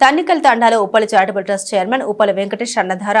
తన్నికల్ తండాలో Uppala charitable trust chairman Uppala Venkatesh అన్నధార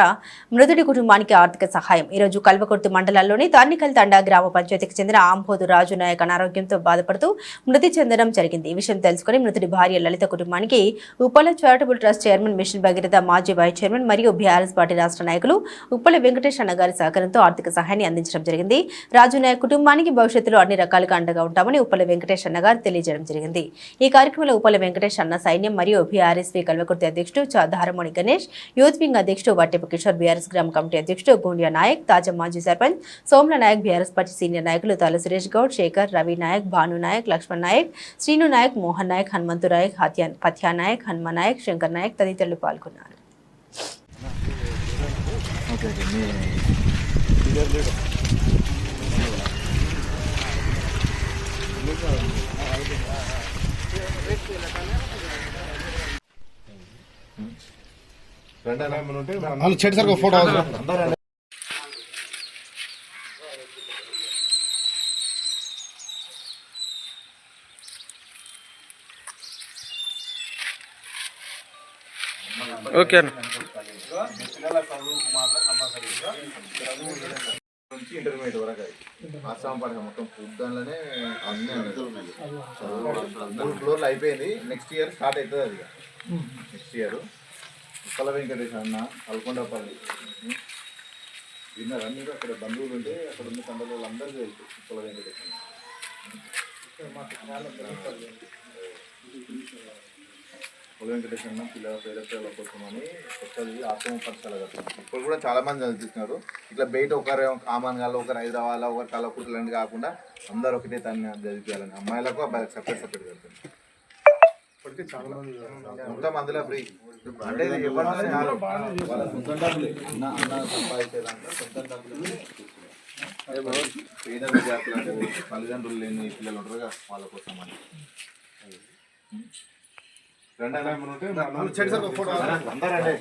మృతుడి కుటుంబానికి ఆర్థిక సహాయం. ఈ రోజు కల్వకుర్తి మండలంలోని తన్నికల్ తండా గ్రామ పంచాయతీకి చెందిన ఆంబోదు రాజు నాయక్ అనారోగ్యంతో బాధపడుతూ మృతి చెందడం జరిగింది. ఈ విషయం తెలుసుకుని మృతుడి భార్య లలిత కుటుంబానికి Uppala charitable trust chairman mission Bhagiratha మాజీ వైస్ చైర్మన్ మరియు బీఆర్ఎస్ పార్టీ రాష్ట్ర నాయకులు ఉప్పల వెంకటేష్ అన్నగారి సహకారంతో ఆర్థిక సహాయాన్ని అందించడం జరిగింది. రాజు నాయక్ కుటుంబానికి భవిష్యత్తులో అన్ని రకాలుగా అండగా ఉంటామని ఉప్పల వెంకటేష్ అన్నగారు తెలియజేయడం జరిగింది. ఈ కార్యక్రమంలో ఉప్పల వెంకటేష్ అన్న సైన్యం మరియు బీఆర్ఎస్పీ కల్వకుర్తి అధ్యక్షుడు చ- ధారమణి గణేష్ యూత్ వింగ్ అధ్యక్షుడు వట్టెపు కిషోర్ బీఆర్ఎస్ గ్రామ కమిటీ అధ్యక్షుడు గోండియా నాయక్ తాజా మాజీ sarpanch Somala Nayak BRS party senior నాయకులు తాల సురేష్ గౌడ్ శేఖర్ రవి నాయక్ భాను నాయక్ లక్ష్మణ్ నాయక్ శ్రీను నాయక్ మోహన్ నాయక్ హనుమంతు నాయక్ హత్యా పథ్యా నాయక్ హనుమ నాయక్ శంకర్ నాయక్ తదితరులు పాల్గొన్నారు ఓకే ఓకే వాళ్ళు చెట్టు సరిగ్గా ఫోటో ఓకే అన్న ఇంటర్మీడియట్ వరకు అది అస్సాం పడక మొత్తం ఫుడ్ దానిలోనే అన్నీ. ఉన్నాయి. మూడు ఫ్లోర్లు అయిపోయింది. నెక్స్ట్ ఇయర్ స్టార్ట్ అవుతుంది అది నెక్స్ట్ ఇయర్ ఉప్పల వెంకటేష్ అన్న అల్కొండపల్లి. విన్నారా మీరు? అక్కడ బంధువులు ఉంటే అక్కడ ఉన్న తండ్రులు అందరికీ తెలుసు ఉప్పల వెంకటేష్ అన్న. ఉప్పల వెంకటేష్ అన్న పిల్లల పేద పిల్లల కోసం అని కొత్తది ఆశ్రమ పథకాలు కట్టారు ఇప్పుడు కూడా చాలా మంది చదివిస్తున్నారు. ఇట్లా బయట ఒకరు కామన్గా ఒకరు హైదరాబాద్ ఒకరు కలకుట్లని కాకుండా అందరు ఒకటే తన్ని చదివించాలని. అమ్మాయిలకు అబ్బాయిలకు సపరేట్ సపరేట్ కడుతుంది మొత్తం అందులో ఫ్రీ. అంటే. వాళ్ళ సొంత డబ్బులే. అన్న అన్న సంపాదించేదాంట్లో సొంత డబ్బులు పేద విద్యార్థులు అంటే తల్లిదండ్రులు లేని పిల్లలు ఉంటారు కదా వాళ్ళ కోసం అని. రెండు ఫోటో అందరూ